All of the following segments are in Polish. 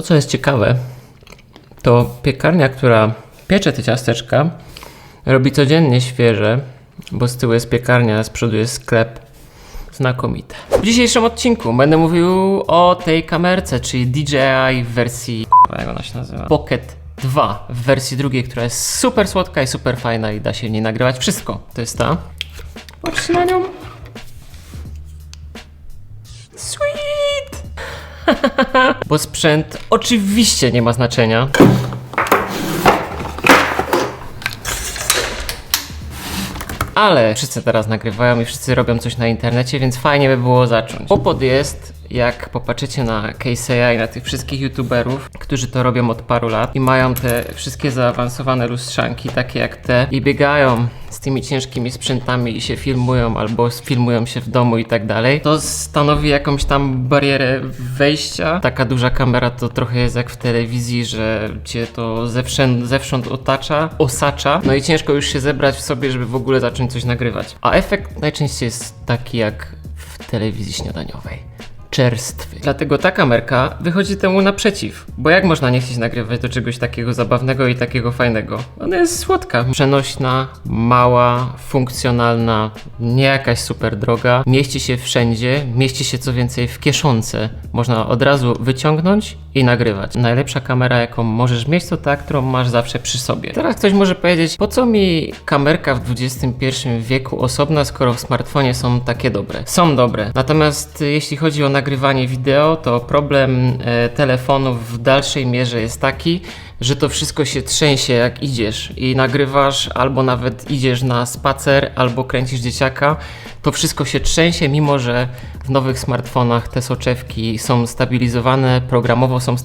To, co jest ciekawe, to piekarnia, która piecze te ciasteczka, robi codziennie świeże, bo z tyłu jest piekarnia, a z przodu jest sklep. Znakomite. W dzisiejszym odcinku będę mówił o tej kamerce, czyli DJI w wersji. Jak ona się nazywa? Pocket 2 w wersji drugiej, która jest super słodka i super fajna i da się w niej nagrywać wszystko. To jest ta. Patrzcie na nią. Bo sprzęt oczywiście nie ma znaczenia. Ale wszyscy teraz nagrywają i wszyscy robią coś na internecie, więc fajnie by było zacząć. Kłopot jest, jak popatrzycie na Casey'a i na tych wszystkich youtuberów, którzy to robią od paru lat i mają te wszystkie zaawansowane lustrzanki, takie jak te, i biegają z tymi ciężkimi sprzętami i się filmują albo filmują się w domu i tak dalej, to stanowi jakąś tam barierę wejścia. Taka duża kamera to trochę jest jak w telewizji, że cię to zewsząd, zewsząd otacza, osacza, no i ciężko już się zebrać w sobie, żeby w ogóle zacząć coś nagrywać. A efekt najczęściej jest taki jak w telewizji śniadaniowej czerstwy. Dlatego ta kamerka wychodzi temu naprzeciw. Bo jak można nie chcieć nagrywać do czegoś takiego zabawnego i takiego fajnego? Ona jest słodka, przenośna, mała, funkcjonalna, nie jakaś super droga. Mieści się wszędzie, mieści się co więcej w kieszonce. Można od razu wyciągnąć i nagrywać. Najlepsza kamera, jaką możesz mieć, to ta, którą masz zawsze przy sobie. Teraz ktoś może powiedzieć, po co mi kamerka w XXI wieku osobna, skoro w smartfonie są takie dobre? Są dobre. Natomiast jeśli chodzi o nagrywanie wideo, to problem e, telefonów w dalszej mierze jest taki, że to wszystko się trzęsie jak idziesz i nagrywasz, albo nawet idziesz na spacer, albo kręcisz dzieciaka, to wszystko się trzęsie, mimo że w nowych smartfonach te soczewki są stabilizowane, programowo są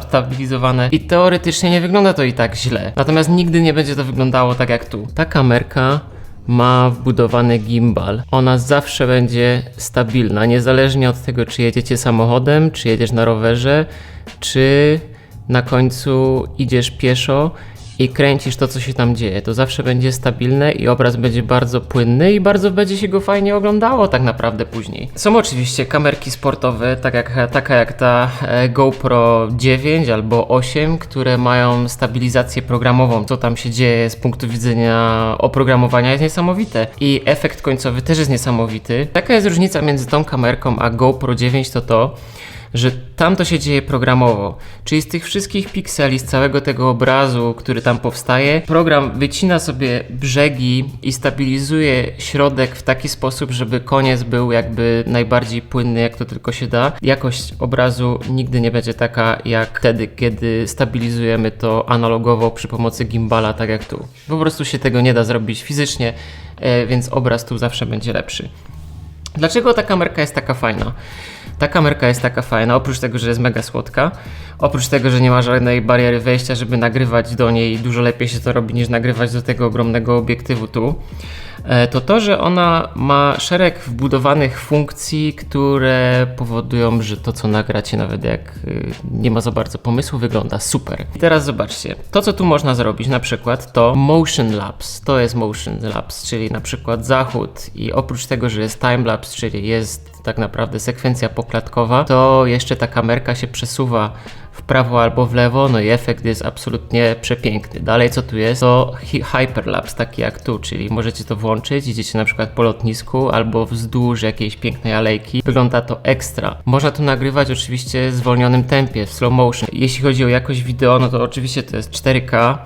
stabilizowane i teoretycznie nie wygląda to i tak źle. Natomiast nigdy nie będzie to wyglądało tak jak tu. Ta kamerka ma wbudowany gimbal. Ona zawsze będzie stabilna, niezależnie od tego, czy jedziecie samochodem, czy jedziesz na rowerze, czy na końcu idziesz pieszo i kręcisz to, co się tam dzieje. To zawsze będzie stabilne i obraz będzie bardzo płynny i bardzo będzie się go fajnie oglądało tak naprawdę później. Są oczywiście kamerki sportowe, tak jak, taka jak ta e, GoPro 9 albo 8, które mają stabilizację programową. Co tam się dzieje z punktu widzenia oprogramowania jest niesamowite i efekt końcowy też jest niesamowity. Taka jest różnica między tą kamerką a GoPro 9 to to, że tam to się dzieje programowo. Czyli z tych wszystkich pikseli, z całego tego obrazu, który tam powstaje, program wycina sobie brzegi i stabilizuje środek w taki sposób, żeby koniec był jakby najbardziej płynny, jak to tylko się da. Jakość obrazu nigdy nie będzie taka jak wtedy, kiedy stabilizujemy to analogowo przy pomocy gimbala, tak jak tu. Po prostu się tego nie da zrobić fizycznie, e, więc obraz tu zawsze będzie lepszy. Dlaczego ta kamerka jest taka fajna? Ta kamerka jest taka fajna, oprócz tego, że jest mega słodka, oprócz tego, że nie ma żadnej bariery wejścia, żeby nagrywać do niej, dużo lepiej się to robi niż nagrywać do tego ogromnego obiektywu tu, e, to to, że ona ma szereg wbudowanych funkcji, które powodują, że to, co nagracie, nawet jak y, nie ma za bardzo pomysłu, wygląda super. I teraz zobaczcie, to, co tu można zrobić, na przykład to motion lapse, to jest motion lapse, czyli na przykład zachód. I oprócz tego, że jest time lapse, czyli jest tak naprawdę sekwencja poklatkowa, to jeszcze ta kamerka się przesuwa w prawo albo w lewo, no i efekt jest absolutnie przepiękny. Dalej co tu jest, to hyperlapse, taki jak tu, czyli możecie to włączyć, idziecie na przykład po lotnisku albo wzdłuż jakiejś pięknej alejki. Wygląda to ekstra. Można to nagrywać oczywiście w zwolnionym tempie, w slow motion. Jeśli chodzi o jakość wideo, no to oczywiście to jest 4K,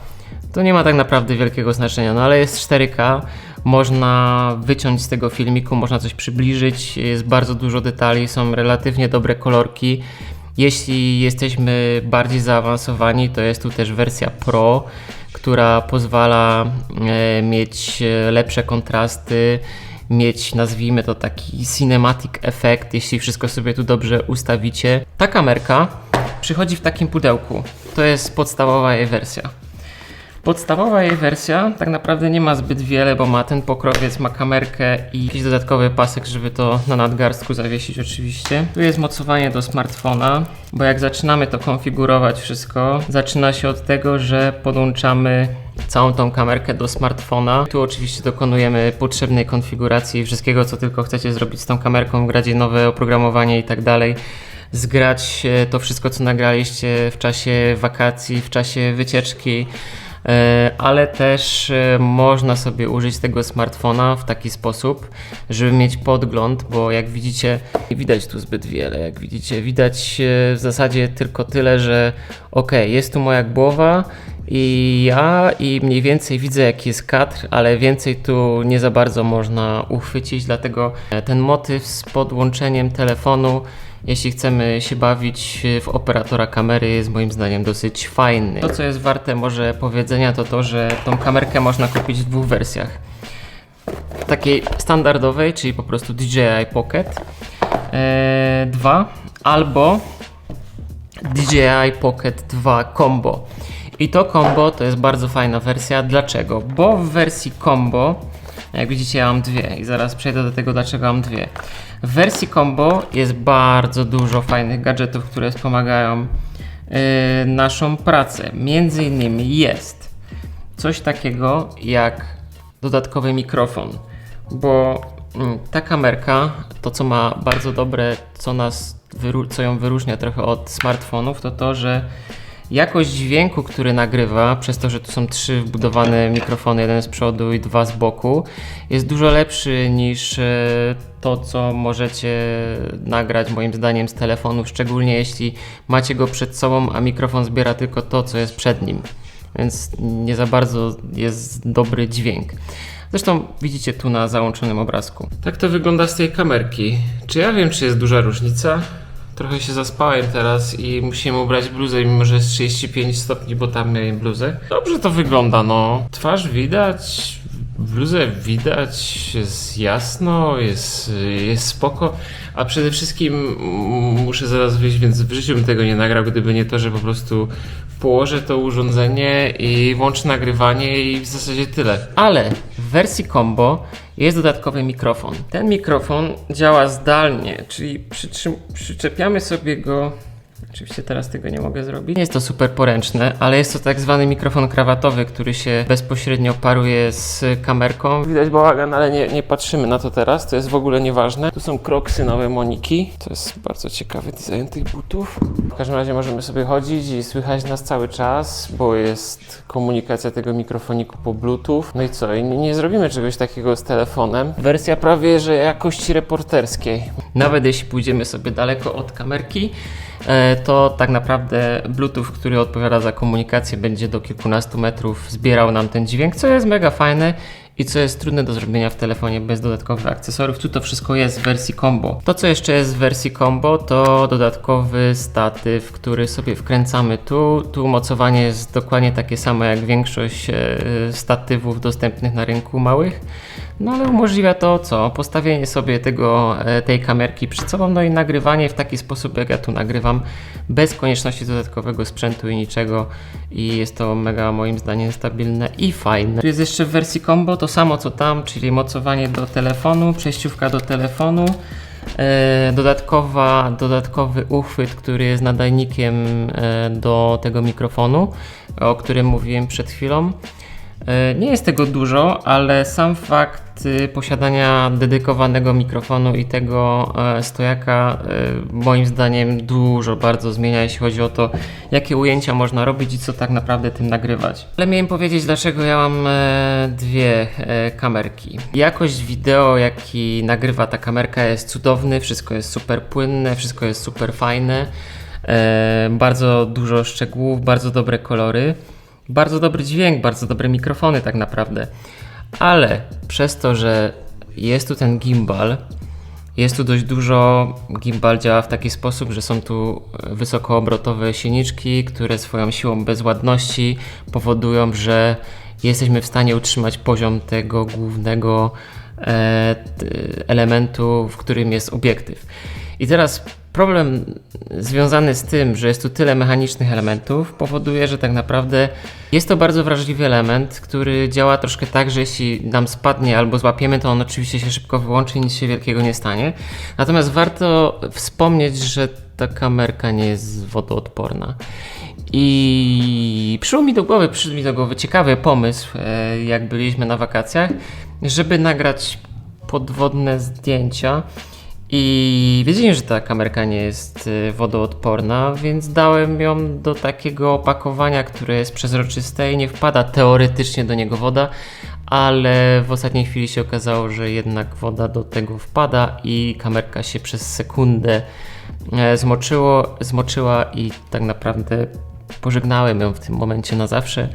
to nie ma tak naprawdę wielkiego znaczenia, no ale jest 4K, można wyciąć z tego filmiku, można coś przybliżyć, jest bardzo dużo detali, są relatywnie dobre kolorki. Jeśli jesteśmy bardziej zaawansowani, to jest tu też wersja Pro, która pozwala e, mieć e, lepsze kontrasty, mieć, nazwijmy to taki cinematic effect, jeśli wszystko sobie tu dobrze ustawicie. Ta kamerka przychodzi w takim pudełku. To jest podstawowa jej wersja. Podstawowa jej wersja tak naprawdę nie ma zbyt wiele, bo ma ten pokrowiec, ma kamerkę i jakiś dodatkowy pasek, żeby to na nadgarstku zawiesić oczywiście. Tu jest mocowanie do smartfona, bo jak zaczynamy to konfigurować wszystko, zaczyna się od tego, że podłączamy całą tą kamerkę do smartfona. Tu oczywiście dokonujemy potrzebnej konfiguracji wszystkiego, co tylko chcecie zrobić z tą kamerką, wgradzie nowe oprogramowanie i tak dalej. zgrać e, to wszystko, co nagraliście w czasie wakacji, w czasie wycieczki. E, Ale też e, można sobie użyć tego smartfona w taki sposób, żeby mieć podgląd, bo jak widzicie, nie widać tu zbyt wiele. Jak widzicie, widać e, w zasadzie tylko tyle, że ok, jest tu moja głowa i ja i mniej więcej widzę jaki jest kadr, ale więcej tu nie za bardzo można uchwycić, dlatego ten motyw z podłączeniem telefonu, jeśli chcemy się bawić w operatora kamery jest moim zdaniem dosyć fajny. To co jest warte może powiedzenia to to, że tą kamerkę można kupić w dwóch wersjach. Takiej standardowej, czyli po prostu DJI Pocket e, 2 albo DJI Pocket 2 Combo. I to combo to jest bardzo fajna wersja. Dlaczego? Bo w wersji combo, jak widzicie, ja mam dwie i zaraz przejdę do tego, dlaczego mam dwie. W wersji combo jest bardzo dużo fajnych gadżetów, które wspomagają yy, naszą pracę. Między innymi jest coś takiego jak dodatkowy mikrofon, bo mm, ta kamerka, to co ma bardzo dobre, co nas, co ją wyróżnia trochę od smartfonów, to to, że jakość dźwięku, który nagrywa, przez to, że tu są trzy wbudowane mikrofony, jeden z przodu i dwa z boku, jest dużo lepszy niż e, to, co możecie nagrać moim zdaniem z telefonu, szczególnie jeśli macie go przed sobą, a mikrofon zbiera tylko to, co jest przed nim. Więc nie za bardzo jest dobry dźwięk. Zresztą widzicie tu na załączonym obrazku. Tak to wygląda z tej kamerki. Czy ja wiem, czy jest duża różnica? Trochę się zaspałem teraz i musiałem ubrać bluzę, mimo że jest 35 stopni, bo tam miałem bluzę. Dobrze to wygląda, no. Twarz widać, bluzę widać, jest jasno, jest, jest spoko, a przede wszystkim muszę zaraz wyjść, więc w życiu bym tego nie nagrał, gdyby nie to, że po prostu położę to urządzenie i włączę nagrywanie i w zasadzie tyle. Ale w wersji combo jest dodatkowy mikrofon. Ten mikrofon działa zdalnie, czyli przyczepiamy sobie go Oczywiście teraz tego nie mogę zrobić. Nie jest to super poręczne, ale jest to tak zwany mikrofon krawatowy, który się bezpośrednio paruje z kamerką. Widać bałagan, ale nie, nie patrzymy na to teraz, to jest w ogóle nieważne. Tu są kroksy nowe Moniki. To jest bardzo ciekawy design tych butów. W każdym razie możemy sobie chodzić i słychać nas cały czas, bo jest komunikacja tego mikrofoniku po bluetooth. No i co? I nie, zrobimy czegoś takiego z telefonem. Wersja prawie, że jakości reporterskiej. Nawet jeśli pójdziemy sobie daleko od kamerki, to tak naprawdę Bluetooth, który odpowiada za komunikację, będzie do kilkunastu metrów zbierał nam ten dźwięk, co jest mega fajne i co jest trudne do zrobienia w telefonie bez dodatkowych akcesoriów. Tu to wszystko jest w wersji combo. To, co jeszcze jest w wersji combo, to dodatkowy statyw, który sobie wkręcamy tu. Tu mocowanie jest dokładnie takie samo jak większość e, statywów dostępnych na rynku małych. No ale umożliwia to co? Postawienie sobie tego, e, tej kamerki przed sobą, no i nagrywanie w taki sposób, jak ja tu nagrywam, bez konieczności dodatkowego sprzętu i niczego. I jest to mega moim zdaniem stabilne i fajne. Tu jest jeszcze w wersji combo to samo co tam, czyli mocowanie do telefonu, przejściówka do telefonu. E, dodatkowa, dodatkowy uchwyt, który jest nadajnikiem e, do tego mikrofonu, o którym mówiłem przed chwilą. Nie jest tego dużo, ale sam fakt posiadania dedykowanego mikrofonu i tego e, stojaka e, moim zdaniem dużo bardzo zmienia, jeśli chodzi o to, jakie ujęcia można robić i co tak naprawdę tym nagrywać. Ale miałem powiedzieć, dlaczego ja mam e, dwie kamerki. Jakość wideo, jaki nagrywa ta kamerka jest cudowny, wszystko jest super płynne, wszystko jest super fajne. Bardzo dużo szczegółów, bardzo dobre kolory. Bardzo dobry dźwięk, bardzo dobre mikrofony tak naprawdę. Ale przez to, że jest tu ten gimbal, jest tu dość dużo. Gimbal działa w taki sposób, że są tu wysokoobrotowe silniczki, które swoją siłą bezładności powodują, że jesteśmy w stanie utrzymać poziom tego głównego e, elementu, w którym jest obiektyw. I teraz problem związany z tym, że jest tu tyle mechanicznych elementów, powoduje, że tak naprawdę jest to bardzo wrażliwy element, który działa troszkę tak, że jeśli nam spadnie albo złapiemy, to on oczywiście się szybko wyłączy i nic się wielkiego nie stanie. Natomiast warto wspomnieć, że ta kamerka nie jest wodoodporna. I przyszło mi do głowy, przyszedł mi do głowy ciekawy pomysł, e, jak byliśmy na wakacjach, żeby nagrać podwodne zdjęcia I wiedziałem, że ta kamerka nie jest y, wodoodporna, więc dałem ją do takiego opakowania, które jest przezroczyste i nie wpada teoretycznie do niego woda, ale w ostatniej chwili się okazało, że jednak woda do tego wpada i kamerka się przez sekundę e, zmoczyło, zmoczyła i tak naprawdę pożegnałem ją w tym momencie na zawsze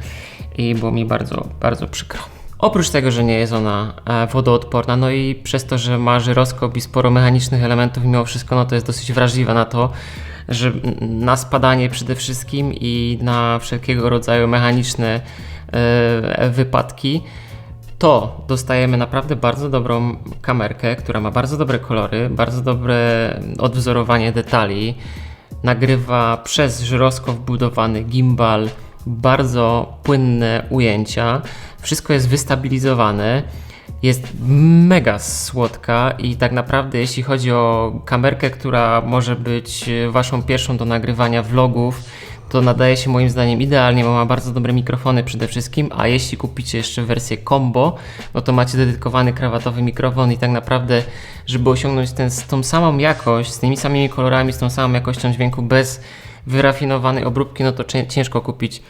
i było mi bardzo, bardzo przykro. Oprócz tego, że nie jest ona e, wodoodporna, no i przez to, że ma żyroskop i sporo mechanicznych elementów, mimo wszystko, no to jest dosyć wrażliwa na to, że na spadanie przede wszystkim i na wszelkiego rodzaju mechaniczne e, wypadki, to dostajemy naprawdę bardzo dobrą kamerkę, która ma bardzo dobre kolory, bardzo dobre odwzorowanie detali. Nagrywa przez żyroskop budowany gimbal bardzo płynne ujęcia. Wszystko jest wystabilizowane. Jest mega słodka i tak naprawdę jeśli chodzi o kamerkę, która może być waszą pierwszą do nagrywania vlogów, to nadaje się moim zdaniem idealnie, bo ma bardzo dobre mikrofony przede wszystkim, a jeśli kupicie jeszcze wersję combo, no to macie dedykowany krawatowy mikrofon i tak naprawdę, żeby osiągnąć ten, tą samą jakość, z tymi samymi kolorami, z tą samą jakością dźwięku, bez wyrafinowanej obróbki, no to cię- ciężko kupić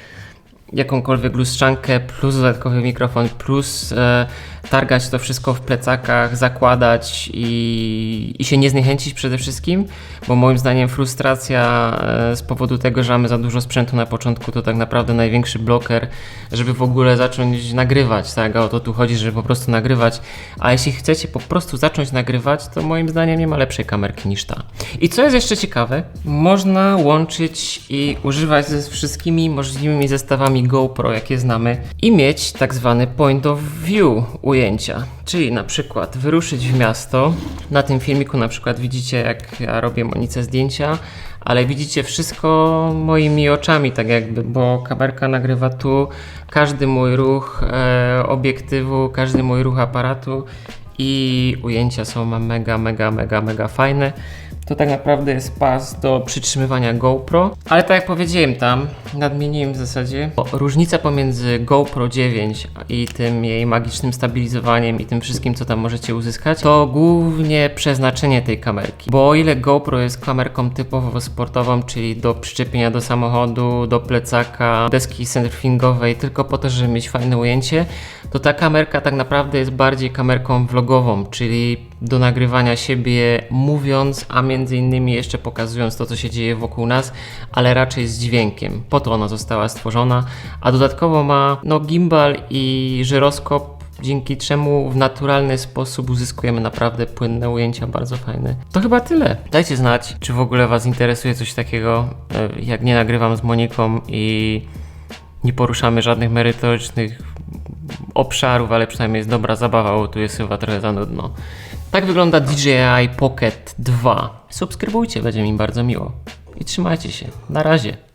jakąkolwiek lustrzankę, plus dodatkowy mikrofon, plus e, targać to wszystko w plecakach, zakładać i, i się nie zniechęcić przede wszystkim, bo moim zdaniem frustracja e, z powodu tego, że mamy za dużo sprzętu na początku, to tak naprawdę największy bloker, żeby w ogóle zacząć nagrywać, tak? A o to tu chodzi, żeby po prostu nagrywać. A jeśli chcecie po prostu zacząć nagrywać, to moim zdaniem nie ma lepszej kamerki niż ta. I co jest jeszcze ciekawe, można łączyć i używać ze wszystkimi możliwymi zestawami GoPro, jakie znamy, i mieć tak zwany point of view ujęcia. Czyli na przykład wyruszyć w miasto. Na tym filmiku na przykład widzicie, jak ja robię monice zdjęcia, ale widzicie wszystko moimi oczami, tak jakby, bo kamerka nagrywa tu każdy mój ruch e, obiektywu, każdy mój ruch aparatu i ujęcia są mega, mega, mega, mega fajne. To tak naprawdę jest pas do przytrzymywania GoPro, ale tak jak powiedziałem tam, nadmieniłem w zasadzie, różnica pomiędzy GoPro 9 i tym jej magicznym stabilizowaniem i tym wszystkim, co tam możecie uzyskać, to głównie przeznaczenie tej kamerki. Bo o ile GoPro jest kamerką typowo sportową, czyli do przyczepienia do samochodu, do plecaka, deski surfingowej, tylko po to, żeby mieć fajne ujęcie, to ta kamerka tak naprawdę jest bardziej kamerką vlogową, czyli do nagrywania siebie mówiąc, a między innymi jeszcze pokazując to, co się dzieje wokół nas, ale raczej z dźwiękiem. Po to ona została stworzona, a dodatkowo ma no, gimbal i żyroskop, dzięki czemu w naturalny sposób uzyskujemy naprawdę płynne ujęcia, bardzo fajne. To chyba tyle. Dajcie znać, czy w ogóle Was interesuje coś takiego, e, jak nie nagrywam z Moniką i nie poruszamy żadnych merytorycznych obszarów, ale przynajmniej jest dobra zabawa, bo tu jest chyba trochę za nudno. Tak wygląda DJI Pocket 2. Subskrybujcie, będzie mi bardzo miło. I trzymajcie się. Na razie.